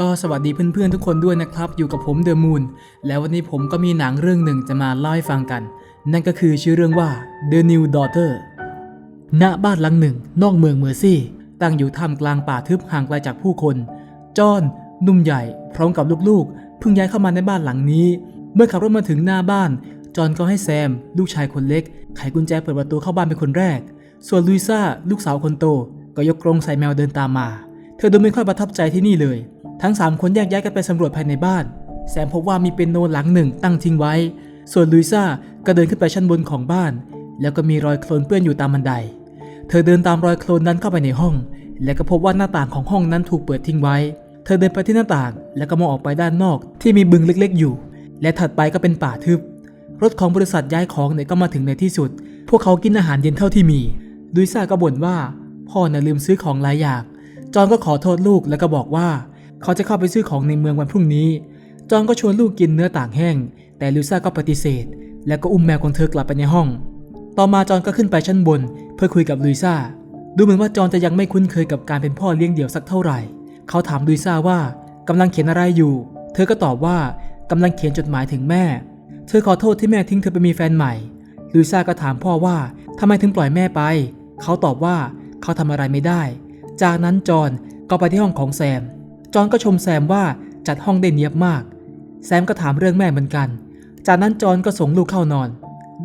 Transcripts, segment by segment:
ก็สวัสดีเพื่อนๆทุกคนด้วยนะครับ อยู่กับผมเดอะมูนแล้ววันนี้ผมก็มีหนังเรื่องหนึ่งจะมาเล่าให้ฟังกัน นั่นก็คือชื่อเรื่องว่า The New Daughter ณบ้านหลังหนึ่ง นอกเมืองเมอร์ซี่ ตั้งอยู่ท่ามกลางป่าทึบห่างไกลจากผู้คน จอห์นนุ่มใหญ่ พร้อมกับลูกๆ เพิ่งย้ายเข้ามาในบ้านหลังนี้ เมื่อขับรถมาถึงหน้าบ้าน จอห์นก็ให้แซม ลูกชายคนเล็ก ไขกุญแจเปิดประตูเข้าบ้านเป็นคนแรก ส่วนลุยซ่าลูกสาวคนโต ก็ยกกรงใส่แมวเดินตามมา เธอดูไม่ค่อยประทับใจที่นี่เลย ทั้ง 3 คนแยกย้ายกันไปสำรวจภายในบ้าน แซมพบว่ามีเปียโนหลังหนึ่งตั้งทิ้งไว้ ส่วนลุยซ่าก็เดินขึ้นไปชั้นบนของบ้าน แล้วก็มีรอยโคลนเปื้อนอยู่ตามบันได เธอเดินตามรอยโคลนนั้นเข้าไปในห้อง แล้วก็พบว่าหน้าต่างของห้องนั้นถูกเปิดทิ้งไว้ เธอเดินไปที่หน้าต่าง แล้วก็มองออกไปด้านนอกที่มีบึงเล็กๆอยู่ และถัดไปก็เป็นป่าทึบ รถของบริษัทย้ายของเนี่ยก็มาถึงในที่สุด พวกเขากินอาหารเย็นเท่าที่มีดุยซ่าก็บ่นว่าพ่อน่ะลืมซื้อของหลายอย่าง จอห์นก็ขอโทษลูกแล้วก็บอกว่า เขาจะเข้าไปซื้อของในเมืองวันพรุ่งนี้ จอห์นก็ชวนลูกกินเนื้อต่างแห้ง แต่ลิซ่าก็ปฏิเสธ แล้วก็อุ้มแมวของเธอกลับไปในห้อง ต่อมาจอห์นก็ขึ้นไปชั้นบน เพื่อคุยกับลุยซ่า ดูเหมือนว่าจอห์นจะยังไม่คุ้นเคยกับการเป็นพ่อเลี้ยงเดี่ยวสักเท่าไหร่ เขาถามลุยซ่าว่ากำลังเขียนอะไรอยู่ เธอก็ตอบว่ากำลังเขียนจดหมายถึงแม่ เธอขอโทษที่แม่ทิ้งเธอไปมีแฟนใหม่ลุยซ่าก็ถามพ่อว่าทำไมถึงปล่อยแม่ไป เขาตอบว่าเขาทำอะไรไม่ได้ จากนั้นจอห์นก็ไปที่ห้องของแซม จอนก็ชมแซมว่าจัดห้องได้เนียบมาก แซมก็ถามเรื่องแม่เหมือนกัน จากนั้นจอนก็ส่งลูกเข้านอน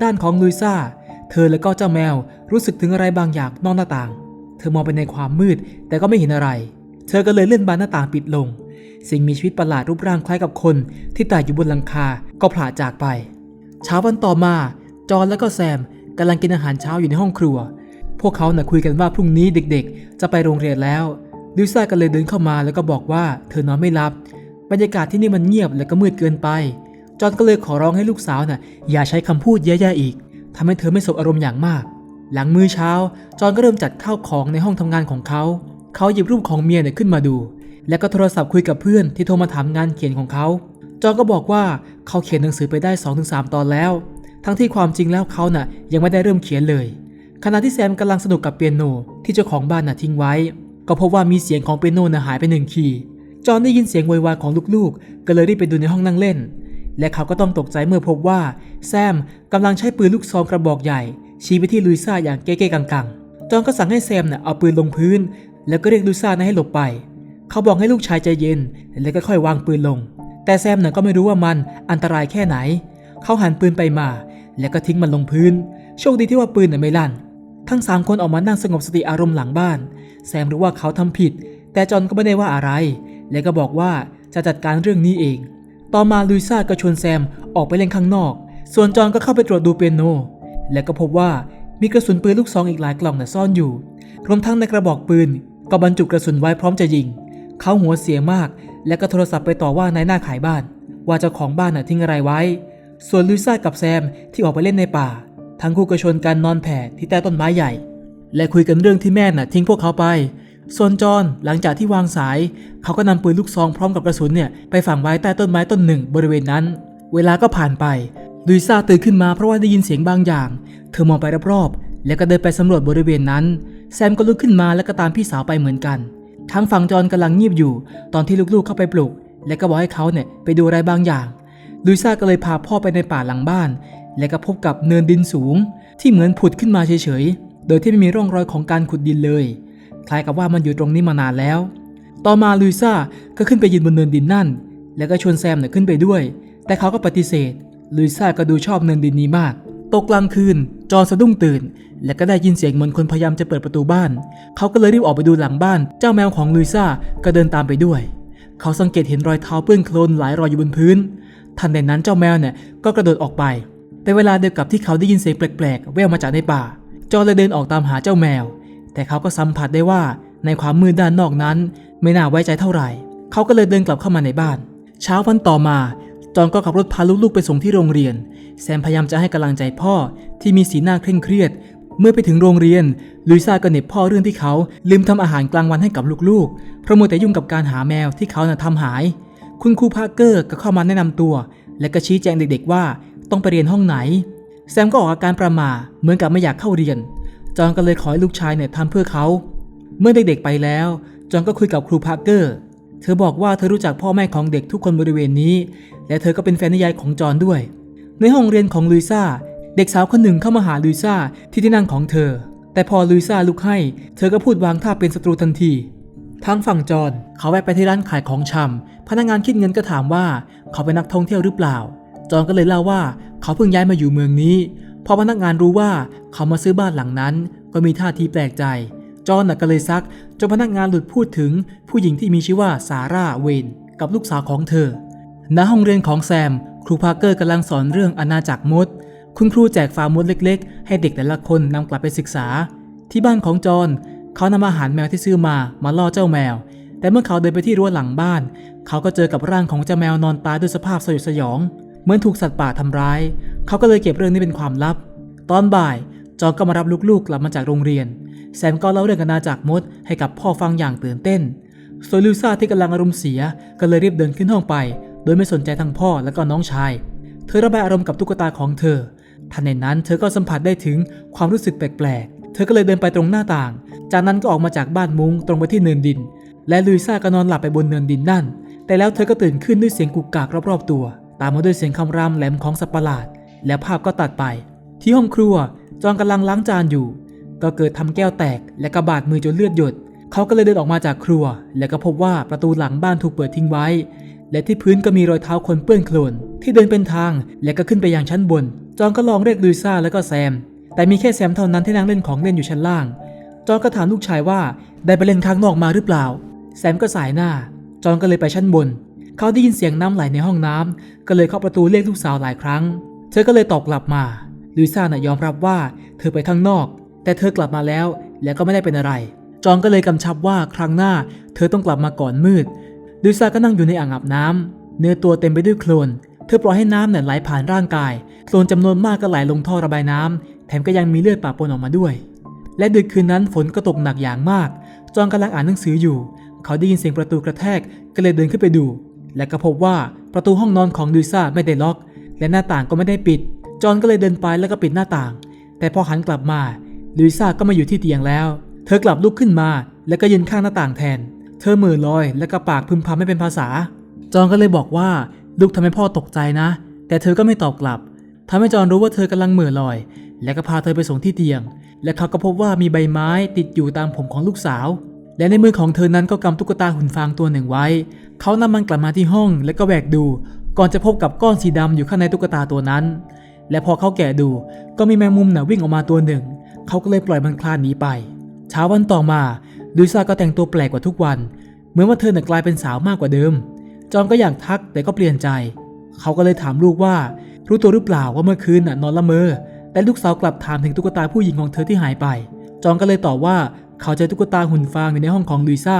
ด้านของลุยซ่า เธอและก็เจ้าแมวรู้สึกถึงอะไรบางอย่างนอกหน้าต่าง เธอมองไปในความมืดแต่ก็ไม่เห็นอะไร เธอก็เลยเลื่อนบานหน้าต่างปิดลง สิ่งมีชีวิตประหลาดรูปร่างคล้ายกับคน ที่ตายอยู่บนหลังคาก็ผลาจากไป เช้าวันต่อมา จอนและก็แซมกำลังกินอาหารเช้าอยู่ในห้องครัว พวกเขาน่ะคุยกันว่าพรุ่งนี้เด็กๆ จะไปโรงเรียนแล้ว ลิซ่าก็เลยเดินเข้ามาแล้วก็บอกว่าเธอนอนไม่หลับ บรรยากาศที่นี่มันเงียบและก็มืดเกินไป จอห์นก็เลยขอร้องให้ลูกสาวน่ะอย่าใช้คำพูดแย่ๆอีกทำให้เธอไม่สบอารมณ์อย่างมาก หลังมื้อเช้า จอห์นก็เริ่มจัดข้าวของในห้องทำงานของเขา เขาหยิบรูปของเมียเนี่ยขึ้นมาดู แล้วก็โทรศัพท์คุยกับเพื่อนที่โทรมาถามงานเขียนของเขา จอห์นก็บอกว่าเขาเขียนหนังสือไปได้ 2-3 ตอนแล้ว ทั้งที่ความจริงแล้วเขาน่ะยังไม่ได้เริ่มเขียนเลย ขณะที่แซมกำลังสนุกกับเปียโนที่เจ้าของบ้านน่ะทิ้งไว้ ก็พบว่ามีเสียงของเปียโนนะหายไปหนึ่งคีย์จอห์นได้ยินเสียงโวยวายของลูกๆ ก็เลยรีบไปดูในห้องนั่งเล่น และเขาก็ต้องตกใจเมื่อพบว่าแซมกำลังใช้ปืนลูกซองกระบอกใหญ่ ชี้ไปที่ลุยซ่าอย่างเก๊ๆกังๆ จอห์นก็สั่งให้แซมน่ะเอาปืนลงพื้น แล้วก็เรียกลุยซ่านะให้หลบไป เขาบอกให้ลูกชายใจเย็น แล้วก็ค่อยวางปืนลง แต่แซมน่ะก็ไม่รู้ว่ามันอันตรายแค่ไหน เขาหันปืนไปมา แล้วก็ทิ้งมันลงพื้น โชคดีที่ว่าปืนน่ะไม่ลั่น ทั้งสามคนออกมานั่งสงบสติอารมณ์หลังบ้าน แซมรู้ว่าเขาทำผิด แต่จอห์นก็ไม่ได้ว่าอะไร และก็บอกว่าจะจัดการเรื่องนี้เอง ต่อมาลุยซ่าก็ชวนแซมออกไปเล่นข้างนอก ส่วนจอห์นก็เข้าไปตรวจดูเปียโน และก็พบว่ามีกระสุนปืนลูกซองอีกหลายกล่องน่ะซ่อนอยู่รวมทั้งในกระบอกปืน ก็บรรจุกระสุนไว้พร้อมจะยิง เขาหัวเสียมาก และก็โทรศัพท์ไปต่อว่านายหน้าขายบ้าน ว่าเจ้าของบ้านน่ะทิ้งอะไรไว้ ส่วนลุยซ่ากับแซมที่ออกไปเล่นในป่า ทั้งคู่ก็ชวนกันนอนแผ่ที่ใต้ต้นไม้ใหญ่ และคุยกันเรื่องที่แม่น่ะทิ้งพวกเขาไปส่วนจอห์นหลังจากที่วางสาย เขาก็นำปืนลูกซองพร้อมกับกระสุนเนี่ยไปฝังไว้ใต้ต้นไม้ต้นหนึ่งบริเวณนั้น เวลาก็ผ่านไปลุยซาตื่นขึ้นมาเพราะว่าได้ยินเสียงบางอย่าง เธอมองไปรอบๆแล้วก็เดินไปสำรวจบริเวณนั้น แซมก็ลุกขึ้นมาแล้วก็ตามพี่สาวไปเหมือนกัน ทั้งฝั่งจอห์นกำลังเงียบอยู่ ตอนที่ลูกๆเข้าไปปลุก และก็บอกให้เขาเนี่ยไปดูอะไรบางอย่างลุยซาก็เลยพาพ่อไปในป่าหลังบ้าน และก็พบกับเนินดินสูง ที่เหมือนผุดขึ้นมาเฉยๆ โดยที่ไม่มีร่องรอยของการขุดดินเลย คล้ายกับว่ามันอยู่ตรงนี้มานานแล้ว ต่อมาลุยซ่าก็ขึ้นไปยืนบนเนินดินนั่น แล้วก็ชวนแซมเนี่ยขึ้นไปด้วย แต่เขาก็ปฏิเสธ ลุยซ่าก็ดูชอบเนินดินนี้มาก ตกกลางคืน จอสะดุ้งตื่น และก็ได้ยินเสียงเหมือนคนพยายามจะเปิดประตูบ้าน เขาก็เลยรีบออกไปดูหลังบ้าน เจ้าแมวของลุยซ่าก็เดินตามไปด้วย เขาสังเกตเห็นรอยเท้าเปื้อนโคลนหลายรอยอยู่บนพื้น ทันใดนั้นเจ้าแมวเนี่ยก็กระโดดออกไปเป็นเวลาเดียวกับที่เขาได้ยินเสียงแปลกๆแว่วมาจากในป่า จอห์นเลยเดินออกตามหาเจ้าแมว แต่เขาก็สัมผัสได้ว่าในความมืดด้านนอกนั้น ไม่น่าไว้ใจเท่าไหร่ เขาก็เลยเดินกลับเข้ามาในบ้าน เช้าวันต่อมาจอห์นก็ขับรถพาลูกๆไปส่งที่โรงเรียน แซมพยายามจะให้กำลังใจพ่อที่มีสีหน้าเคร่งเครียด เมื่อไปถึงโรงเรียนลุยซ่าก็เหน็บพ่อเรื่องที่เขาลืมทำอาหารกลางวันให้กับลูกๆ เพราะมัวแต่ยุ่งกับการหาแมวที่เขาน่ะทำหาย คุณครูพาร์เกอร์ก็เข้ามาแนะนำตัว และก็ชี้แจงเด็กๆว่าต้องไปเรียนห้องไหน แซมก็ออกอาการประหม่าเหมือนกับไม่อยากเข้าเรียน จอนก็เลยขอให้ลูกชายเนี่ยทำเพื่อเขา เมื่อเด็กๆไปแล้ว จอนก็คุยกับครูพาร์เกอร์ เธอบอกว่าเธอรู้จักพ่อแม่ของเด็กทุกคนบริเวณนี้ และเธอก็เป็นแฟนนิยายของจอนด้วย ในห้องเรียนของลุยซ่า เด็กสาวคนหนึ่งเข้ามาหาลุยซ่าที่ที่นั่งของเธอ แต่พอลุยซ่าลุกให้ เธอก็พูดวางท่าเป็นศัตรูทันทีทางฝั่งจอนเขาแวะไปที่ร้านขายของชำพนักงานคิดเงินก็ถามว่าเขาเป็นนักท่องเที่ยวหรือเปล่า จอนก็เลยเล่าว่า เขาเพิ่งย้ายมาอยู่เมืองนี้ พอพนักงานรู้ว่าเขามาซื้อบ้านหลังนั้น ก็มีท่าทีแปลกใจ จอห์นก็เลยซักจนพนักงานหลุดพูดถึงผู้หญิงที่มีชื่อว่าซาร่าเวนกับลูกสาวของเธอ ณ ห้องเรียนของแซม ครูพาร์เกอร์กำลังสอนเรื่องอาณาจักรมด คุณครูแจกฟาร์มมดเล็ก ๆ ให้เด็กแต่ละคนนำกลับไปศึกษา ที่บ้านของจอห์นเขานำอาหารแมวที่ซื้อมามาล่อเจ้าแมว แต่เมื่อเขาเดินไปที่รั้วหลังบ้าน เขาก็เจอกับร่างของเจ้าแมวนอนตายด้วยสภาพสยดสยอง เหมือนถูกสัตว์ป่าทำร้าย เขาก็เลยเก็บเรื่องนี้เป็นความลับ ตอนบ่าย จอนก็มารับลูกๆกลับมาจากโรงเรียน แซมก็เล่าเรื่องอาณาจักมดให้กับพ่อฟังอย่างตื่นเต้นส่วนลิซ่าที่กำลังอารมณ์เสียก็เลยรีบเดินขึ้นห้องไป โดยไม่สนใจทั้งพ่อและก็น้องชาย เธอระบายอารมณ์กับตุ๊กตาของเธอ ทันในนั้นเธอก็สัมผัสได้ถึงความรู้สึกแปลกๆ เธอก็เลยเดินไปตรงหน้าต่าง จากนั้นก็ออกมาจากบ้านมุ้งตรงไปที่เนินดิน และลุยซ่าก็นอนหลับไปบนเนินดินนั่น แต่แล้วเธอก็ตื่นขึ้นด้วยเสียงกุกกากรอบๆตัว ตามมาด้วยเสียงคำรามแหลมของสัตว์ประหลาด แล้วภาพก็ตัดไป ที่ห้องครัวจอนกำลังล้างจานอยู่ ก็เกิดทำแก้วแตกและกระบาดมือจนเลือดหยด เขาก็เลยเดินออกมาจากครัว แล้วก็พบว่าประตูหลังบ้านถูกเปิดทิ้งไว้ และที่พื้นก็มีรอยเท้าคนเปื้อนโคลนที่เดินเป็นทางและก็ขึ้นไปยังชั้นบน จอนก็ลองเรียกลุยซ่าแล้วก็แซม แต่มีแค่แซมเท่านั้นที่นั่งเล่นของเล่นอยู่ชั้นล่าง จอนก็ถามลูกชายว่าได้ไปเล่นข้างนอกมาหรือเปล่า แซมก็สายหน้า จอนก็เลยไปชั้นบน เขาได้ยินเสียงน้ำไหลในห้องน้ำก็เลยเข้าประตูเรียกลูกสาวหลายครั้ง เธอก็เลยตอบกลับมาลุยซ่าน่ะยอมรับว่าเธอไปข้างนอก แต่เธอกลับมาแล้วแล้วก็ไม่ได้เป็นอะไร จอนก็เลยกำชับว่าครั้งหน้า เธอต้องกลับมาก่อนมืดลุยซ่าก็นั่งอยู่ในอ่างอาบน้ำเนื้อตัวเต็มไปด้วยโคลนเธอปล่อยให้น้ำเนี่ยไหลผ่านร่างกายโคลนจำนวนมากก็ไหลลงท่อระบายน้ำแถมก็ยังมีเลือดปะปนออกมาด้วย และดึกคืนนั้นฝนก็ตกหนักอย่างมาก จอนกำลังอ่านหนังสืออยู่ เขาได้ยินเสียงประตูกระแทกก็เลยเดินขึ้นไปดู และก็พบว่าประตูห้องนอนของลุยซ่าไม่ได้ล็อก และหน้าต่างก็ไม่ได้ปิด จอนก็เลยเดินไปแล้วก็ปิดหน้าต่าง แต่พอหันกลับมาลุยซ่าก็มาอยู่ที่เตียงแล้ว เธอกลับลุกขึ้นมา แล้วก็ยืนข้างหน้าต่างแทน เธอมือลอย แล้วก็ปากพึมพำไม่เป็นภาษา จอนก็เลยบอกว่าลูกทำให้พ่อตกใจนะ แต่เธอก็ไม่ตอบกลับทำให้จอนรู้ว่าเธอกำลังเหม่อลอย และก็พาเธอไปส่งที่เตียง และเขาก็พบว่ามีใบไม้ติดอยู่ตามผมของลูกสาว และในมือของเธอนั้นก็กำตุ๊กตาหุ่นฟางตัวหนึ่งไว้ เขานำมันกลับมาที่ห้องแล้วก็แหวกดู ก่อนจะพบกับก้อนสีดำอยู่ข้างในตุ๊กตาตัวนั้น และพอเขาแกะดูก็มีแมงมุมหน่ะวิ่งออกมาตัวหนึ่ง เขาก็เลยปล่อยมันคลานหนีไป เช้าวันต่อมาลุยซาก็แต่งตัวแปลกกว่าทุกวัน เหมือนว่าเธอน่ะกลายเป็นสาวมากกว่าเดิม จอมก็อยากทักแต่ก็เปลี่ยนใจ เขาก็เลยถามลูกว่า รู้ตัวหรือเปล่าว่าเมื่อคืนน่ะนอนละเมอ แต่ลูกสาวกลับถามถึงตุ๊กตาผู้หญิงของเธอที่หายไป จองก็เลยตอบว่าเขาเจอตุ๊กตาหุ่นฟางอยู่ในห้องของลุยซ่า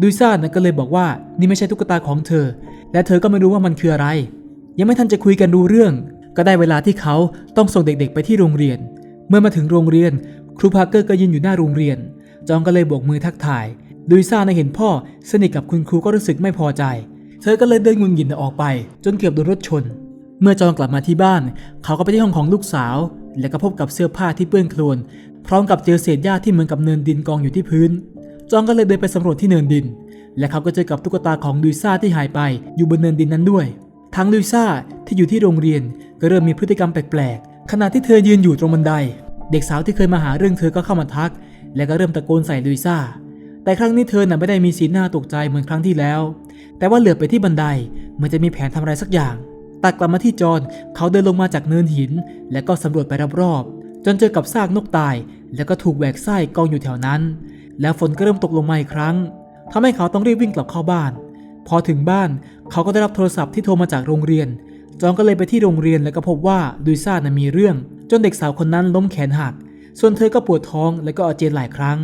ลุยซ่านะก็เลยบอกว่านี่ไม่ใช่ตุ๊กตาของเธอ และเธอก็ไม่รู้ว่ามันคืออะไร ยังไม่ทันจะคุยกันรู้เรื่อง ก็ได้เวลาที่เขาต้องส่งเด็กๆไปที่โรงเรียน เมื่อมาถึงโรงเรียน ครูพาร์เกอร์ก็ยืนอยู่หน้าโรงเรียน จองก็เลยโบกมือทักทายลุยซ่าในเห็นพ่อสนิทกับคุณครูก็รู้สึกไม่พอใจ เธอก็เลยเดินงุนหงิดออกไป จนเกือบโดนรถชน เมื่อจองกลับมาที่บ้าน เขาก็ไปที่ห้องของลูกสาว และก็พบกับเสื้อผ้าที่เปื้อนโคลนพร้อมกับเจอเศษหญ้าที่เหมือนกับเนินดินกองอยู่ที่พื้น จองก็เลยเดินไปสำรวจที่เนินดิน และเขาก็เจอกับตุ๊กตาของลุยซ่าที่หายไปอยู่บนเนินดินนั้นด้วย ทั้งลุยซ่าที่อยู่ที่โรงเรียนก็เริ่มมีพฤติกรรมแปลกๆ ขณะที่เธอยืนอยู่ตรงบันได เด็กสาวที่เคยมาหาเรื่องเธอก็เข้ามาทัก และก็เริ่มตะโกนใส่ลุยซ่า แต่ครั้งนี้เธอน่ะไม่ได้มีสีหน้าตกใจเหมือนครั้งที่แล้ว แต่ว่าเหลือบไปที่บันไดเหมือนจะมีแผนทำอะไรสักอย่าง ตัดกลับมาที่จอนเขาเดินลงมาจากเนินหิน และก็สำรวจไปรอบๆจนเจอกับซากนกตาย แล้วก็ถูกแหวกไส้กองอยู่แถวนั้น แล้วฝนก็เริ่มตกลงมาอีกครั้งทำให้เขาต้องรีบวิ่งกลับเข้าบ้าน พอถึงบ้านเขาก็ได้รับโทรศัพท์ที่โทรมาจากโรงเรียน จอห์นก็เลยไปที่โรงเรียนแล้วก็พบว่าลุยซ่านะมีเรื่อง จนเด็กสาวคนนั้นล้มแขนหัก ส่วนเธอก็ปวดท้องและก็อาเจียนหลายครั้ง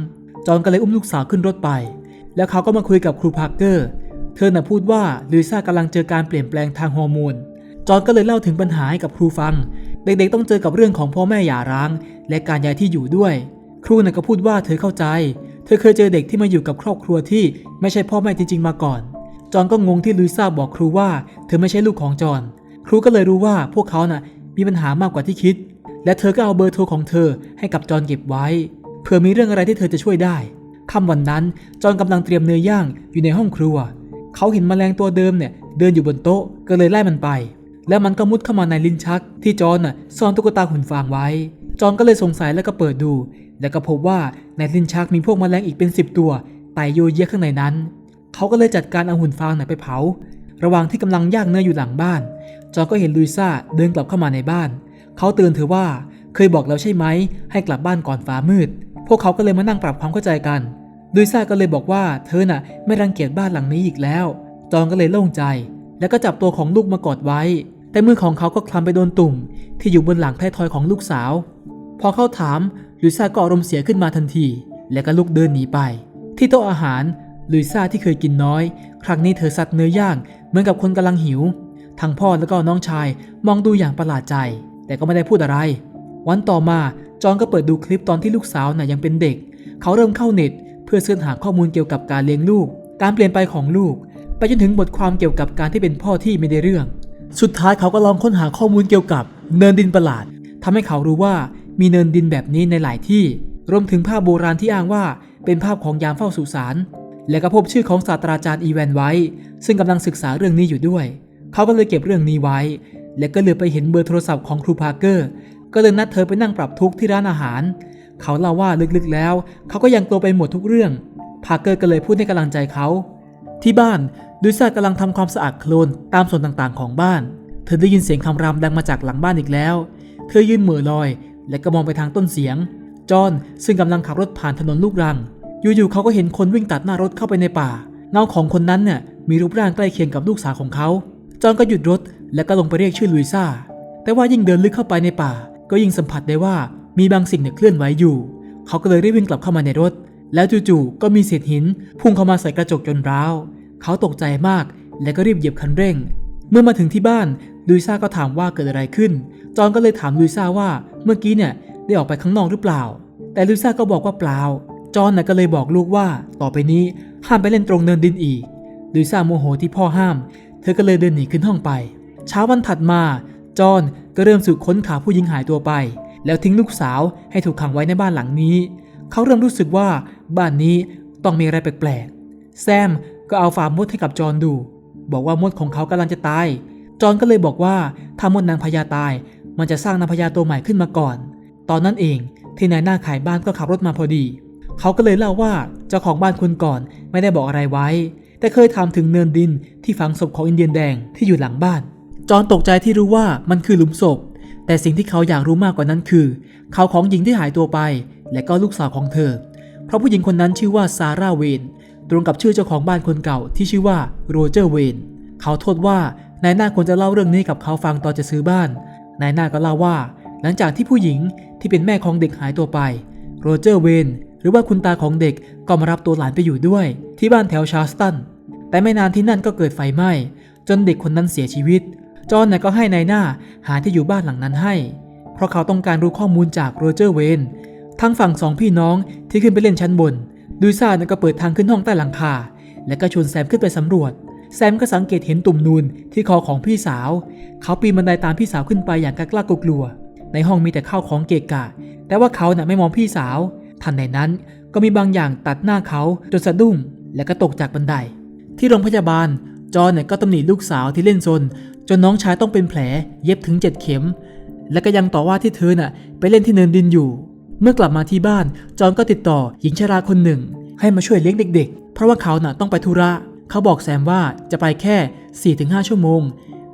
จอห์นก็เลยอุ้มลูกสาวขึ้นรถไป แล้วเขาก็มาคุยกับครูพาร์เกอร์ เธอน่ะพูดว่าลุยซ่ากำลังเจอการเปลี่ยนแปลงทางฮอร์โมน จอนก็เลยเล่าถึงปัญหาให้กับครูฟัง เด็กๆ ต้องเจอกับเรื่องของพ่อแม่หย่าร้าง และการย้ายที่อยู่ด้วย ครูน่ะก็พูดว่าเธอเข้าใจ เธอเคยเจอเด็กที่มาอยู่กับครอบครัวที่ไม่ใช่พ่อแม่จริงๆมาก่อน จอนก็งงที่ลุยซ่าบอกครูว่า เธอไม่ใช่ลูกของจอน ครูก็เลยรู้ว่าพวกเขาน่ะมีปัญหามากกว่าที่คิด และเธอก็เอาเบอร์โทรของเธอให้กับจอนเก็บไว้ เผื่อมีเรื่องอะไรที่เธอจะช่วยได้ค่ำวันนั้นจอนกำลังเตรียมเนื้อย่างอยู่ในห้องครัว เขาเห็นแมลงตัวเดิมเนี่ยเดินอยู่บนโต๊ะก็เลยไล่มันไป แล้วมันก็มุดเข้ามาในลิ้นชัก ที่จอนน่ะซ่อนตุ๊กตาหุ่นฟางไว้ จอห์นก็เลยสงสัยแล้วก็เปิดดู แล้วก็พบว่าในลิ้นชักมีพวกแมลงอีกเป็น 10 ตัวไต่โยเยะข้างในนั้น เขาก็เลยจัดการเอาหุ่นฟางน่ะไปเผา ระหว่างที่กำลังย่างเนื้ออยู่หลังบ้าน จอห์นก็เห็นลุยซ่าเดินกลับเข้ามาในบ้าน เขาเตือนเธอว่าเคยบอกแล้วใช่ไหม ให้กลับบ้านก่อนฟ้ามืด พวกเขาก็เลยมานั่งปรับความเข้าใจกันลุยซ่าก็เลยบอกว่าเธอน่ะไม่รังเกียจบ้านหลังนี้อีกแล้ว จอห์นก็เลยโล่งใจ แล้วก็จับตัวของลูกมากอดไว้ แต่มือของเขาก็คลำไปโดนตุ่มที่อยู่บนหลังท้ายทอยของลูกสาว พอเข้าถามลุยซ่าก็อารมณ์เสียขึ้นมาทันที แล้วก็ลุกเดินหนีไป ที่โต๊ะอาหารลุยซ่าที่เคยกินน้อย ครั้งนี้เธอซัดเนื้อย่างเหมือนกับคนกำลังหิว ทั้งพ่อแล้วก็น้องชายมองดูอย่างประหลาดใจ แต่ก็ไม่ได้พูดอะไร วันต่อมาจอนก็เปิดดูคลิปตอนที่ลูกสาวน่ะยังเป็นเด็ก เขาเริ่มเข้าเน็ต เพื่อเสิร์ชหาข้อมูลเกี่ยวกับการเลี้ยงลูก การเปลี่ยนไปของลูก ไปจนถึงบทความเกี่ยวกับการที่เป็นพ่อที่ไม่ได้เรื่อง สุดท้ายเขาก็ลองค้นหาข้อมูลเกี่ยวกับเนินดินประหลาดทำให้เขารู้ว่า มีเนินดินแบบนี้ในหลายที่ รวมถึงภาพโบราณที่อ้างว่าเป็นภาพของยามเฝ้าสุสาน และก็พบชื่อของศาสตราจารย์อีแวนไว้ ซึ่งกำลังศึกษาเรื่องนี้อยู่ด้วย เขาก็เลยเก็บเรื่องนี้ไว้ และก็เลยไปเห็นเบอร์โทรศัพท์ของครูพาร์เกอร์ ก็เลยนัดเธอไปนั่งปรับทุกข์ที่ร้านอาหาร เขาเล่าว่าลึกๆแล้ว เขาก็ยังตัวไปหมดทุกเรื่อง พาร์เกอร์ก็เลยพูดให้กำลังใจเขา ที่บ้านดุซ่ากำลังทำความสะอาดโคลนตามส่วนต่างๆของบ้าน เธอได้ยินเสียงคำรามดังมาจากหลังบ้านอีกแล้ว เธอยืนเหม่อลอย และก็มองไปทางต้นเสียง จอห์นซึ่งกำลังขับรถผ่านถนนลูกรัง อยู่ๆเขาก็เห็นคนวิ่งตัดหน้ารถเข้าไปในป่า เงาของคนนั้นเนี่ยมีรูปร่างใกล้เคียงกับลูกสาวของเขา จอห์นก็หยุดรถแล้วก็ลงไปเรียกชื่อลุยซ่า แต่ว่ายิ่งเดินลึกเข้าไปในป่า ก็ยิ่งสัมผัสได้ว่ามีบางสิ่งเนี่ยเคลื่อนไหวอยู่ เขาก็เลยรีบวิ่งกลับเข้ามาในรถ แล้วจู่ๆก็มีเศษหิน พุ่งเข้ามาใส่กระจกจนร้าว เขาตกใจมาก และก็รีบเหยียบคันเร่ง เมื่อมาถึงที่บ้านลุยซ่าก็ถามว่าเกิดอะไรขึ้น จอนก็เลยถามลุยซ่าว่าเมื่อกี้เนี่ยได้ออกไปข้างนอกหรือเปล่า แต่ลุยซ่าก็บอกว่าเปล่า จอนน่ะก็เลยบอกลูกว่าต่อไปนี้ห้ามไปเล่นตรงเนินดินอีกลุยซ่าโมโหที่พ่อห้าม เธอก็เลยเดินหนีขึ้นห้องไป เช้าวันถัดมา จอนก็เริ่มสืบค้นข่าวผู้หญิงหายตัวไป แล้วทิ้งลูกสาวให้ถูกขังไว้ในบ้านหลังนี้ เขาเริ่มรู้สึกว่าบ้านนี้ต้องมีอะไรแปลกๆ แซมก็เอาฟามดให้กับจอนดู บอกว่ามดของเขากำลังจะตาย จอนก็เลยบอกว่าถ้ามดนางพญาตาย มันจะสร้างนางพญาตัวใหม่ขึ้นมาก่อน ตอนนั้นเองที่นายหน้าขายบ้านก็ขับรถมาพอดี เขาก็เลยเล่าว่าเจ้าของบ้านคนก่อนไม่ได้บอกอะไรไว้ แต่เคยถามถึงเนินดินที่ฝังศพของอินเดียนแดงที่อยู่หลังบ้าน จอห์นตกใจที่รู้ว่ามันคือหลุมศพ แต่สิ่งที่เขาอยากรู้มากกว่านั้นคือ เขาของหญิงที่หายตัวไป และก็ลูกสาวของเธอ เพราะผู้หญิงคนนั้นชื่อว่าซาร่าเวนตรงกับชื่อเจ้าของบ้านคนเก่าที่ชื่อว่าโรเจอร์เวนเขาโทษว่านายหน้าควรจะเล่าเรื่องนี้กับเขาฟังตอนจะซื้อบ้าน นายหน้าก็เล่าว่า หลังจากที่ผู้หญิงที่เป็นแม่ของเด็กหายตัวไป โรเจอร์เวนหรือว่าคุณตาของเด็กก็มารับตัวหลานไปอยู่ด้วย ที่บ้านแถวชาร์สตัน แต่ไม่นานที่นั่นก็เกิดไฟไหม้ จนเด็กคนนั้นเสียชีวิต จอห์นก็ให้นายหน้าหาที่อยู่บ้านหลังนั้นให้ เพราะเขาต้องการรู้ข้อมูลจากโรเจอร์เวนทั้งฝั่งสองพี่น้องที่ขึ้นไปเล่นชั้นบน ดูซ่าเนก็เปิดทางขึ้นห้องใต้หลังคา และก็ชวนแซมขึ้นไปสำรวจ แซมก็สังเกตเห็นตุ่มนูนที่คอของพี่สาว เขาปีนบันไดตามพี่สาวขึ้นไปอย่างกล้ากลัว ในห้องมีแต่ข้าวของเกะกะ แต่ว่าเขาน่ะไม่มองพี่สาว ทันใดนั้นก็มีบางอย่างตัดหน้าเขาจนสะดุ้ง และก็ตกจากบันได ที่โรงพยาบาล จอนเนี่ยก็ตำหนิลูกสาวที่เล่นซน จนน้องชายต้องเป็นแผลเย็บถึง 7 เข็ม และก็ยังต่อว่าที่เธอน่ะไปเล่นที่เนินดินอยู่ เมื่อกลับมาที่บ้าน จอนก็ติดต่อหญิงชราคนหนึ่ง ให้มาช่วยเลี้ยงเด็ก ๆ เพราะว่าเขาน่ะต้องไปธุระ เขาบอกแซมว่าจะไปแค่ 4-5 ชั่วโมง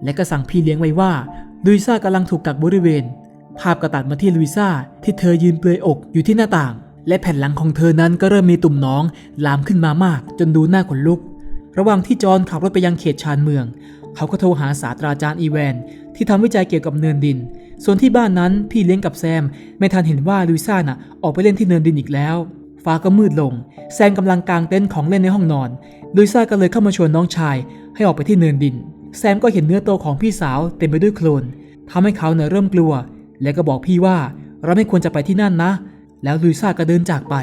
และก็สั่งพี่เลี้ยงไว้ว่าลุยซ่ากำลังถูกกักบริเวณ ภาพก็ตัดมาที่ลุยซ่าที่เธอยืนเปลือยอกอยู่ที่หน้าต่าง และแผ่นหลังของเธอนั้นก็เริ่มมีตุ่มน้องลามขึ้นมามาก จนดูหน้าขนลุก ระหว่างที่จอนขับรถไปยังเขตชานเมือง เขาก็โทรหาศาสตราจารย์อีแวน ที่ทำวิจัยเกี่ยวกับเนินดิน ส่วนที่บ้านนั้นพี่เลี้ยงกับแซม ไม่ทันเห็นว่าลุยซ่าน่ะออกไปเล่นที่เนินดินอีกแล้ว ฟ้าก็มืดลง แซมกำลังกางเต็นท์ของเล่นในห้องนอน ลุยซ่าก็เลยเข้ามาชวนน้องชายให้ออกไปที่เนินดิน แซมก็เห็นเนื้อตัวของพี่สาวเต็มไปด้วยโคลนทำให้เขาเนี่ยเริ่มกลัว และก็บอกพี่ว่าเราไม่ควรจะไปที่นั่นนะ แล้วลุยซ่าก็เดินจากไป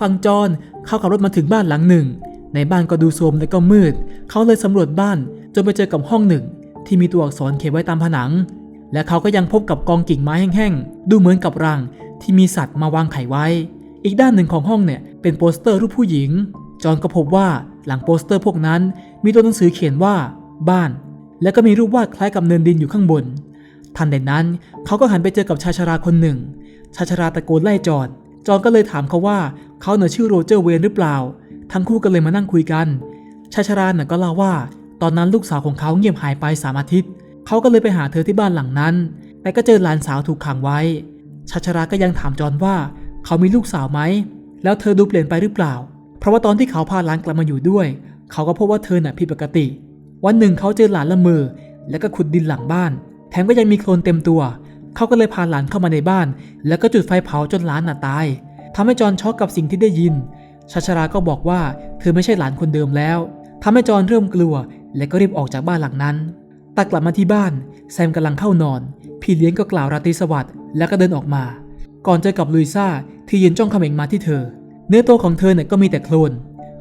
ฟังจอนเขาขับรถมาถึงบ้านหลังหนึ่ง ในบ้านก็ดูโทรมและก็มืด เขาเลยสำรวจบ้านจนไปเจอกับห้องหนึ่ง ที่มีตัวอักษรเขียนไว้ตามผนัง และเขาก็ยังพบกับกองกิ่งไม้แห้งๆ ดูเหมือนกับรังที่มีสัตว์มาวางไข่ไว้ อีกด้านหนึ่งของห้องเนี่ยเป็นโปสเตอร์รูปผู้หญิง จอห์นก็พบว่าหลังโปสเตอร์พวกนั้นมีตัวหนังสือเขียนว่า บ้าน แล้วก็มีรูปวาดคล้ายกับเนินดินอยู่ข้างบน ทันใดนั้นเขาก็หันไปเจอกับชายชราคนหนึ่ง ชายชราตะโกนไล่จอนจอนก็เลยถามเขาว่าเขาเน่ะชื่อโรเจอร์เวนหรือเปล่า ทั้งคู่ก็เลยมานั่งคุยกัน ชายชราน่ะก็เล่าว่า ตอนนั้นลูกสาวของเขาเงียบหายไปสามอาทิตย์เขาก็เลยไปหาเธอที่บ้านหลังนั้น แต่ก็เจอหลานสาวถูกขังไว้ชาชราก็ยังถามจอนว่า เขามีลูกสาวไหม แล้วเธอดูเปลี่ยนไปหรือเปล่า เพราะว่าตอนที่เขาพาหลานกลับมาอยู่ด้วย เขาก็พบว่าเธอน่ะผิดปกติ วันหนึ่งเขาเจอหลานละเมอแล้วก็ขุดดินหลังบ้าน แถมก็ยังมีโคลนเต็มตัว เขาก็เลยพาหลานเข้ามาในบ้าน แล้วก็จุดไฟเผาจนหลานน่ะตายทำให้จอนช็อกกับสิ่งที่ได้ยิน ชาชราก็บอกว่าเธอไม่ใช่หลานคนเดิมแล้วทำให้จอนเริ่มกลัว และก็รีบออกจากบ้านหลังนั้นตักกลับมาที่บ้าน แซมกำลังเข้านอน พี่เลี้ยงก็กล่าวราตรีสวัสดิ์แล้วก็เดินออกมา ก่อนเจอกับลุยซ่าที่ยืนจ้องเขม็งมาที่เธอ เนื้อตัวของเธอเนี่ยก็มีแต่โคลน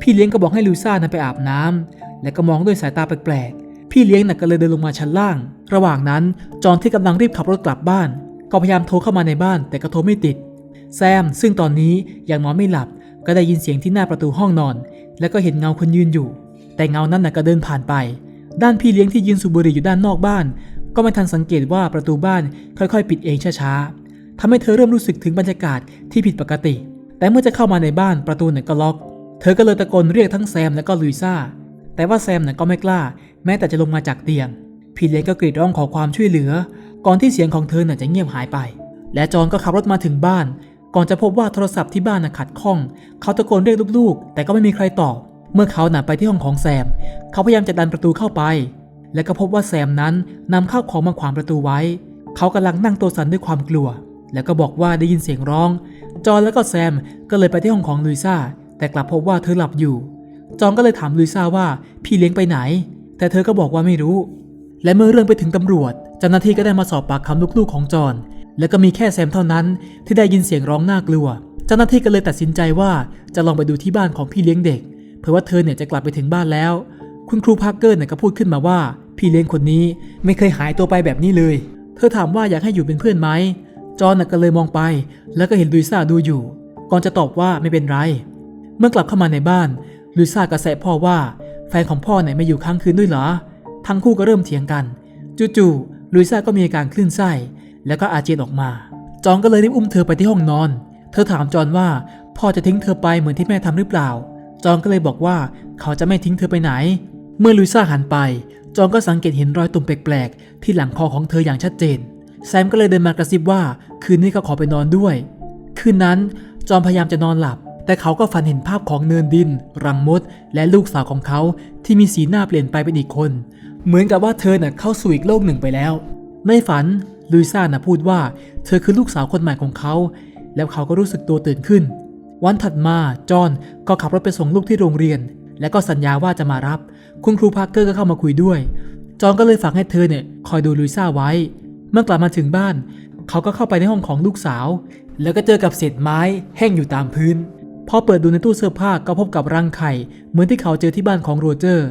พี่เลี้ยงก็บอกให้ลุยซ่านะไปอาบน้ำและก็มองด้วยสายตาแปลกๆ พี่เลี้ยงน่ะก็เลยเดินลงมาชั้นล่าง ระหว่างนั้นจอห์นที่กำลังรีบขับรถกลับบ้าน ก็พยายามโทรเข้ามาในบ้านแต่ก็โทรไม่ติด แซมซึ่งตอนนี้ยังนอนไม่หลับก็ได้ยินเสียงที่หน้าประตูห้องนอน แล้วก็เห็นเงาคนยืนอยู่ แต่เงานั้นน่ะก็เดินผ่านไป ด้านพี่เลี้ยงที่ยืนสูบบุหรี่อยู่ด้านนอกบ้าน ก็ไม่ทันสังเกตว่าประตูบ้านค่อยๆ ปิดเองช้าๆ ทำให้เธอเริ่มรู้สึกถึงบรรยากาศที่ผิดปกติ แต่เมื่อจะเข้ามาในบ้านประตูเนี่ยก็ล็อก เธอก็เลยตะโกนเรียกทั้งแซมและก็ลุยซ่า แต่ว่าแซมน่ะก็ไม่กล้า แม้แต่จะลงมาจากเตียง พีเลี้ยงก็กรีดร้องขอความช่วยเหลือ ก่อนที่เสียงของเธอน่ะจะเงียบหายไป และจอนก็ขับรถมาถึงบ้าน ก่อนจะพบว่าโทรศัพท์ที่บ้านน่ะขัดข้อง เขาตะโกนเรียกลูกๆ แต่ก็ไม่มีใครตอบ เมื่อเขาน่ะไปที่ห้องของแซม เขาพยายามจะดันประตูเข้าไป และก็พบว่าแซมนั้นนำข้าวของมาขวางประตูไว้ เขากำลังนั่งตัวสั่นด้วยความกลัว แล้วก็บอกว่าได้ยินเสียงร้อง จอนและก็แซมก็เลยไปที่ห้องของลุยซ่า แต่กลับพบว่าเธอหลับอยู่ จอนก็เลยถามลุยซ่าว่าพี่เลี้ยงไปไหน แต่เธอก็บอกว่าไม่รู้ และเมื่อเรื่องไปถึงตำรวจเจ้าหน้าที่ก็ได้มาสอบปากคำลูกๆของจอนแล้วก็มีแค่แซมเท่านั้นที่ได้ยินเสียงร้องน่ากลัว เจ้าหน้าที่ก็เลยตัดสินใจว่าจะลองไปดูที่บ้านของพี่เลี้ยงเด็ก เพื่อว่าเธอเนี่ยจะกลับไปถึงบ้านแล้ว คุณครูพาร์เกอร์เนี่ยก็พูดขึ้นมาว่า พี่เลี้ยงคนนี้ไม่เคยหายตัวไปแบบนี้เลย เธอถามว่าอยากให้อยู่เป็นเพื่อนไหม จอนน่ะก็เลยมองไป แล้วก็เห็นลุยซ่าดูอยู่ ก่อนจะตอบว่าไม่เป็นไร เมื่อกลับเข้ามาในบ้านลุยซ่ากระแสพ่อว่า แฟนของพ่อเนี่ยไม่อยู่ค้างคืนด้วยเหรอ ทั้งคู่ก็เริ่มเถียงกัน จู่ๆลุยซ่าก็มีอาการคลื่นไส้ แล้วก็อาเจียนออกมา จอนก็เลยรีบอุ้มเธอไปที่ห้องนอน เธอถามจอนว่าพ่อจะทิ้งเธอไปเหมือนที่แม่ทำหรือเปล่า จอนก็เลยบอกว่าเขาจะไม่ทิ้งเธอไปไหน เมื่อลุยซ่าหันไป จอนก็สังเกตเห็นรอยตุ่มแปลกๆที่หลังคอของเธออย่างชัดเจน แซมก็เลยเดินมากระซิบว่าคืนนี้เขาขอไปนอนด้วย คืนนั้นจอนพยายามจะนอนหลับ แต่เขาก็ฝันเห็นภาพของเนินดิน รังมด และลูกสาวของเขาที่มีสีหน้าเปลี่ยนไปเป็นอีกคน เหมือนกับว่าเธอน่ะเข้าสู่อีกโลกหนึ่งไปแล้ว ในฝันลุยซ่าน่ะพูดว่า เธอคือลูกสาวคนใหม่ของเขา แล้วเขาก็รู้สึกตัวตื่นขึ้น วันถัดมาจอห์นก็ขับรถไปส่งลูกที่โรงเรียน และก็สัญญาว่าจะมารับ คุณครูพาร์เกอร์ก็เข้ามาคุยด้วย จอห์นก็เลยฝากให้เธอเนี่ยคอยดูลุยซ่าไว้ เมื่อกลับมาถึงบ้าน เขาก็เข้าไปในห้องของลูกสาว แล้วก็เจอกับเศษไม้แห้งอยู่ตามพื้น พอเปิดดูในตู้เสื้อผ้าก็พบกับรังไข่ เหมือนที่เขาเจอที่บ้านของโรเจอร์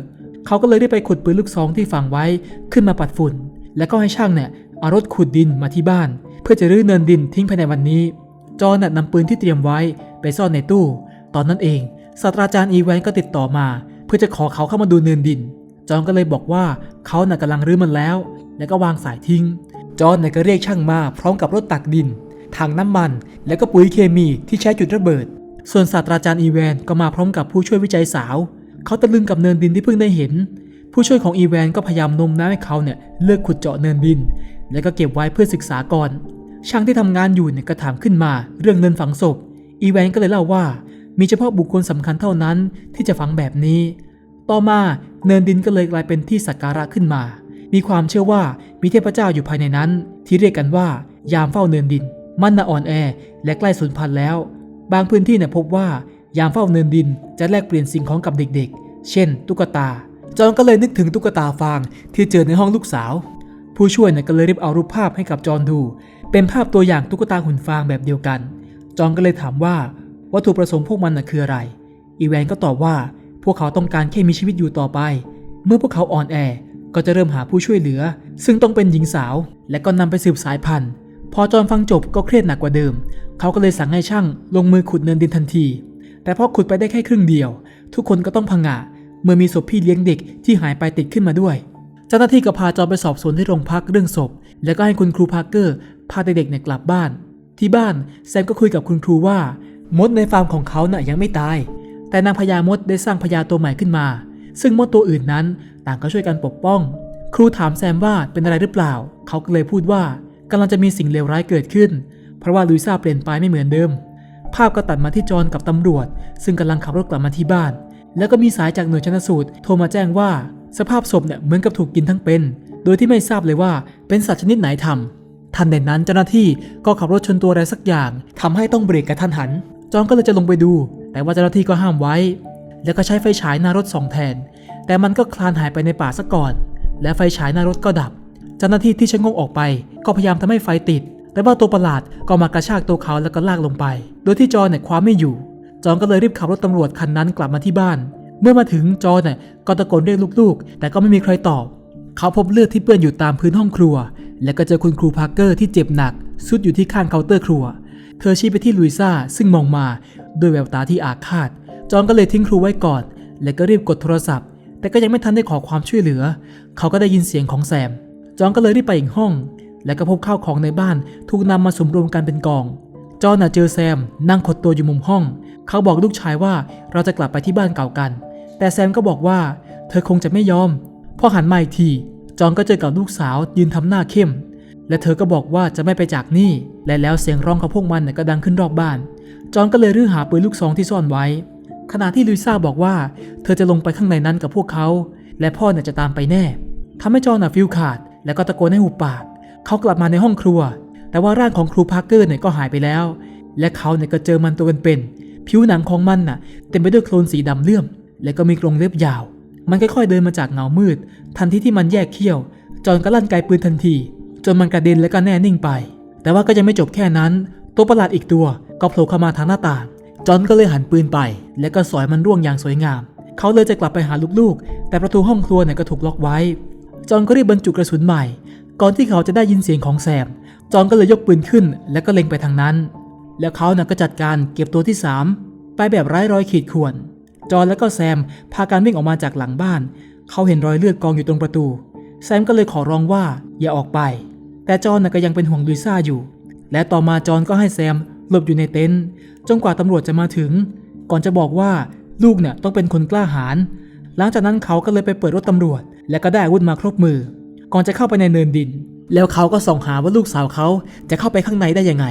เขาก็เลยได้ไปขุดปืนลูกซองที่ฝังไว้ขึ้นมาปัดฝุ่น แล้วก็ให้ช่างเนี่ยเอารถขุดดินมาที่บ้าน เพื่อจะรื้อเนินดินทิ้งภายในวันนี้ จอห์นน่ะนำปืนที่เตรียมไว้ไปซ่อนในตู้ ตอนนั้นเองศาสตราจารย์อีแวนก็ติดต่อมา เพื่อจะขอเขาเข้ามาดูเนินดิน จอห์นก็เลยบอกว่าเขาน่ะกำลังรื้อมันแล้ว แล้วก็วางสายทิ้ง จอห์นน่ะก็เรียกช่างมาพร้อมกับรถตักดินถังน้ำมัน แล้วก็ปุ๋ยเคมีที่ใช้จุดระเบิด ส่วนศาสตราจารย์อีแวนก็มาพร้อมกับผู้ช่วยวิจัยสาว เขาตะลึงกับเนินดินที่เพิ่งได้เห็น ผู้ช่วยของอีแวนก็พยายามโน้มน้าวให้เขาเนี่ยเลิกขุดเจาะเนินดิน แล้วก็เก็บไว้เพื่อศึกษาก่อน ช่างที่ทำงานอยู่เนี่ยก็ถามขึ้นมา เรื่องเนินฝังศพ อีแวนก็เลยเล่าว่า มีเฉพาะบุคคลสำคัญเท่านั้นที่จะฝังแบบนี้ ต่อมาเนินดินก็เลยกลายเป็นที่สักการะขึ้นมา มีความเชื่อว่ามีเทพเจ้าอยู่ภายในนั้น ที่เรียกกันว่ายามเฝ้าเนินดิน มันน่ะอ่อนแอและใกล้สูญพันธุ์แล้ว บางพื้นที่เนี่ยพบว่ายามเฝ้าเนินดิน จะแลกเปลี่ยนสิ่งของกับเด็กๆ เช่น ตุ๊กตา จอนก็เลยนึกถึงตุ๊กตาฟางที่เจอในห้องลูกสาว ผู้ช่วยเนี่ยก็เลยรีบเอารูปภาพให้กับจอนดู เป็นภาพตัวอย่างตุ๊กตาหุ่นฟางแบบเดียวกัน จอนก็เลยถามว่าวัตถุประสงค์พวกมันน่ะคืออะไร อีแวนก็ตอบว่าพวกเขาต้องการแค่มีชีวิตอยู่ต่อไป เมื่อพวกเขาอ่อนแอ ก็จะเริ่มหาผู้ช่วยเหลือ ซึ่งต้องเป็นหญิงสาว และก็นำไปสืบสายพันธุ์พอจอนฟังจบก็เครียดหนักกว่าเดิม เขาก็เลยสั่งให้ช่างลงมือขุดเนินดินทันที แต่พอขุดไปได้แค่ครึ่งเดียว ทุกคนก็ต้องพังงะเมื่อมีศพพี่เลี้ยงเด็กที่หายไปติดขึ้นมาด้วย เจ้าหน้าที่ก็พาจอนไปสอบสวนที่โรงพักเรื่องศพ แล้วก็ให้คุณครูพาร์เกอร์พาเด็กๆเนี่ยกลับบ้าน ที่บ้านแซมก็คุยกับคุณครูว่ามดในฟาร์มของเขาเน่ะยังไม่ตาย แต่นางพญามดได้สร้างพญาตัวใหม่ขึ้นมา ซึ่งมดตัวอื่นนั้น ต่างก็ช่วยกันปกป้อง ครูถามแซมว่าเป็นอะไรหรือเปล่า เขาก็เลยพูดว่ากำลังจะมีสิ่งเลวร้ายเกิดขึ้น เพราะว่าลุยซ่าเปลี่ยนไปไม่เหมือนเดิม ภาพก็ตัดมาที่จอนกับตำรวจ ซึ่งกำลังขับรถกลับมาที่บ้าน แล้วก็มีสายจากหน่วยชนสูตรโทรมาแจ้งว่า สภาพศพเนี่ยเหมือนกับถูกกินทั้งเป็น โดยที่ไม่ทราบเลยว่าเป็นสัตว์ชนิดไหนทำทันใดนั้นเจ้าหน้าที่ก็ขับรถชนตัวอะไรสักอย่างทำให้ต้องเบรกกระทันหัน จอนก็เลยจะลงไปดู แต่ว่าเจ้าหน้าที่ก็ห้ามไว้ แล้วก็ใช้ไฟฉายหน้ารถส่องแทน แต่มันก็คลานหายไปในป่าซะก่อน และไฟฉายหน้ารถก็ดับ เจ้าหน้าที่ที่ชะโงกออกไป ก็พยายามทำให้ไฟติด แต่ว่าตัวประหลาดก็มากระชากตัวเขาแล้วก็ลากลงไป โดยที่จอเนี่ยคว้าไม่อยู่ จอนก็เลยรีบขับรถตำรวจคันนั้นกลับมาที่บ้าน เมื่อมาถึงจอนเนี่ยก็ตะโกนเรียกลูกๆ แต่ก็ไม่มีใครตอบ เขาพบเลือดที่เปื้อนอยู่ตามพื้นห้องครัว และก็เจอคุณครูพาร์เกอร์ที่เจ็บหนักซุดอยู่ที่ข้างเคาน์เตอร์ครัว เธอชี้ไปที่ลุยซ่าซึ่งมองมาด้วยแววตาที่อาฆาต จอนก็เลยทิ้งครูไว้ก่อน และก็รีบกดโทรศัพท์ แต่ก็ยังไม่ทันได้ขอความช่วยเหลือ เขาก็ได้ยินเสียงของแซม จอนก็เลยรีบไปอีกห้อง และก็พบข้าวของในบ้านถูกนำมาสมรวมกันเป็นกอง จอนน่ะเจอแซมนั่งขดตัวอยู่มุมห้อง เขาบอกลูกชายว่าเราจะกลับไปที่บ้านเก่ากัน แต่แซมก็บอกว่า เธอคงจะไม่ยอม พอหันมาอีกที จอนก็เจอกับลูกสาวยืนทำหน้าเข้ม และเธอก็บอกว่าจะไม่ไปจากนี่ และแล้วเสียงร้องของพวกมันก็ดังขึ้นรอบบ้าน จอนก็เลยรื้อหาปืนลูกซองที่ซ่อนไว้ ขณะที่ลุยซ่าบอกว่า เธอจะลงไปข้างในนั้นกับพวกเขา และพ่อเนี่ยจะตามไปแน่ทำให้จอห์นน่ะฟิลขาด แล้วก็ตะโกนให้หุบปาก เขากลับมาในห้องครัว แต่ว่าร่างของครูพาร์เกอร์เนี่ยก็หายไปแล้ว และเขาเนี่ยก็เจอมันตัวเป็นๆผิวหนังของมันน่ะ เต็มไปด้วยโคลนสีดำเลื่อม และก็มีกรงเล็บยาว มันค่อยๆเดินมาจากเงามืด ทันทีที่มันแยกเขี้ยว จอห์นก็ลั่นไกปืนทันที จนมันกระเด็นและก็แน่นิ่งไป แต่ว่าก็ยังไม่จบแค่นั้น ตัวประหลาดอีกตัวก็โผล่เข้ามาทางหน้าต่าง จอนก็เลยหันปืนไป และก็สอยมันร่วงอย่างสวยงาม เขาเลยจะกลับไปหาลูกๆ แต่ประตูห้องครัวเนี่ยก็ถูกล็อกไว้ จอนก็รีบบรรจุกระสุนใหม่ ก่อนที่เขาจะได้ยินเสียงของแซมจอนก็เลยยกปืนขึ้น และก็เล็งไปทางนั้น แล้วเขาน่ะก็จัดการเก็บตัวที่ 3 ไปแบบไร้รอยขีดข่วน จอนและก็แซมพากันวิ่งออกมาจากหลังบ้าน เขาเห็นรอยเลือดกองอยู่ตรงประตู แซมก็เลยขอร้องว่าอย่าออกไป แต่จอนน่ะก็ยังเป็นห่วงลุยซ่าอยู่ และต่อมาจอนก็ให้แซม หลบอยู่ในเต็นท์จนกว่าตำรวจจะมาถึง ก่อนจะบอกว่าลูกเนี่ยต้องเป็นคนกล้าหาญหลังจากนั้นเขาก็เลยไปเปิดรถตำรวจ และก็ได้อาวุธมาครบมือ ก่อนจะเข้าไปในเนินดิน แล้วเขาก็ส่องหาว่าลูกสาวเขาจะเข้าไปข้างในได้ยังไง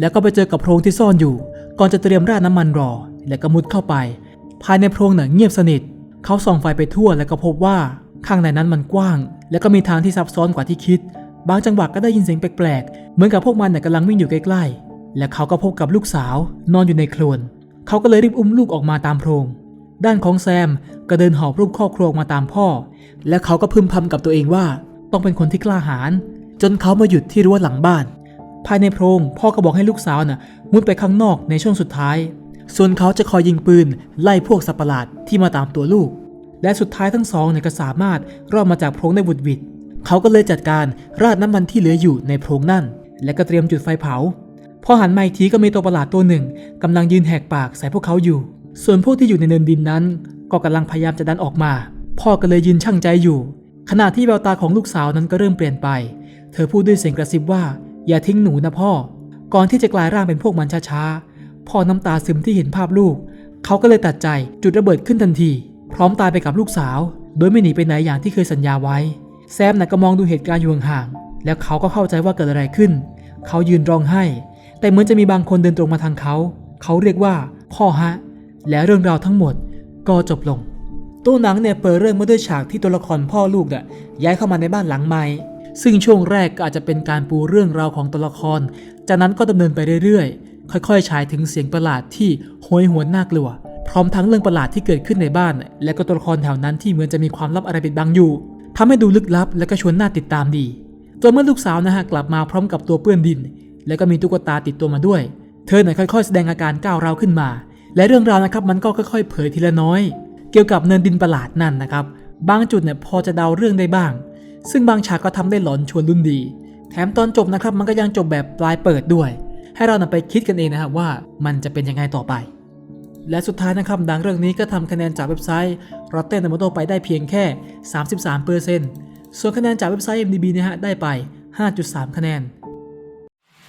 แล้วก็ไปเจอกับโพรงที่ซ่อนอยู่ ก่อนจะเตรียมราดน้ำมันรอ และก็มุดเข้าไป ภายในโพรงน่ะเงียบสนิท เขาส่องไฟไปทั่วแล้วก็พบว่าข้างในนั้นมันกว้าง และก็มีทางที่ซับซ้อนกว่าที่คิด บางจังหวะก็ได้ยินเสียงแปลกๆ เหมือนกับพวกมันน่ะกำลังวิ่งอยู่ใกล้ๆ และเขาก็พบกับลูกสาวนอนอยู่ในโคลน เขาก็เลยรีบอุ้มลูกออกมาตามโพรง ด้านของแซมก็เดินหอบรูปครอบครัวมาตามพ่อ และเขาก็พึมพำกับตัวเองว่า ต้องเป็นคนที่กล้าหาญจนเขามาหยุดที่รั้วหลังบ้าน ภายในโพรงพ่อก็บอกให้ลูกสาวน่ะมุดไปข้างนอกในช่วงสุดท้าย ส่วนเขาจะคอยยิงปืนไล่พวกสัตว์ประหลาดที่มาตามตัวลูก และสุดท้ายทั้งสองเนี่ยก็สามารถรอดมาจากโพรงได้บุดวิดเขาก็เลยจัดการราดน้ำมันที่เหลืออยู่ในโพรงนั่น และก็เตรียมจุดไฟเผา พอหันมาอีกทีก็มีตัวประหลาดตัวหนึ่งกำลังยืนแหกปากใส่พวกเขาอยู่ ส่วนพวกที่อยู่ในเนินดินนั้น ก็กำลังพยายามจะดันออกมา พ่อก็เลยยืนชั่งใจอยู่ ขณะที่แววตาของลูกสาวนั้นก็เริ่มเปลี่ยนไป เธอพูดด้วยเสียงกระซิบว่า อย่าทิ้งหนูนะพ่อ ก่อนที่จะกลายร่างเป็นพวกมันช้าๆ พ่อน้ำตาซึมที่เห็นภาพลูก เขาก็เลยตัดใจจุดระเบิดขึ้นทันที พร้อมตายไปกับลูกสาว โดยไม่หนีไปไหนอย่างที่เคยสัญญาไว้ แซมน่ะก็มองดูเหตุการณ์อยู่ห่างๆแล้วเขาก็เข้าใจว่าเกิดอะไรขึ้น เขายืนร้องไห้ แต่เหมือนจะมีบางคนเดินตรงมาทางเขา เขาเรียกว่าพ่อฮะ และเรื่องราวทั้งหมดก็จบลง ตัวหนังเนี่ยเปิดเรื่องมาด้วยฉากที่ตัวละครพ่อลูกน่ะย้ายเข้ามาในบ้านหลังใหม่ ซึ่งช่วงแรกก็อาจจะเป็นการปูเรื่องราวของตัวละคร จากนั้นก็ดำเนินไปเรื่อยๆ ค่อยๆ ฉายถึงเสียงประหลาดที่โหยหวนน่ากลัว พร้อมทั้งเรื่องประหลาดที่เกิดขึ้นในบ้าน และก็ตัวละครแถวนั้นที่เหมือนจะมีความลับอะไรปิดบังอยู่ทำให้ดูลึกลับ และก็ชวนน่าติดตามดีจนเมื่อลูกสาวนะฮะกลับมาพร้อมกับตัวเปื้อนดิน แล้วก็มีตุ๊กตาติดตัวมาด้วย เธอเนี่ยค่อยๆ แสดงอาการก้าวร้าวขึ้นมา และเรื่องราวนะครับมันก็ค่อยๆ เผยทีละน้อย เกี่ยวกับเนินดินประหลาดนั่นนะครับ บางจุดเนี่ยพอจะเดาเรื่องได้บ้าง ซึ่งบางฉากก็ทำได้หลอนชวนลุ้นดี แถมตอนจบนะครับมันก็ยังจบแบบปลายเปิดด้วย ให้เรานำไปคิดกันเองนะครับว่ามันจะเป็นยังไงต่อไป และสุดท้ายนะครับดังเรื่องนี้ก็ทำคะแนนจากเว็บไซต์ Rotten Tomato ไปได้เพียงแค่ 33%ส่วนคะแนนจากเว็บไซต์ MDB นะฮะได้ไป 5.3 คะแนน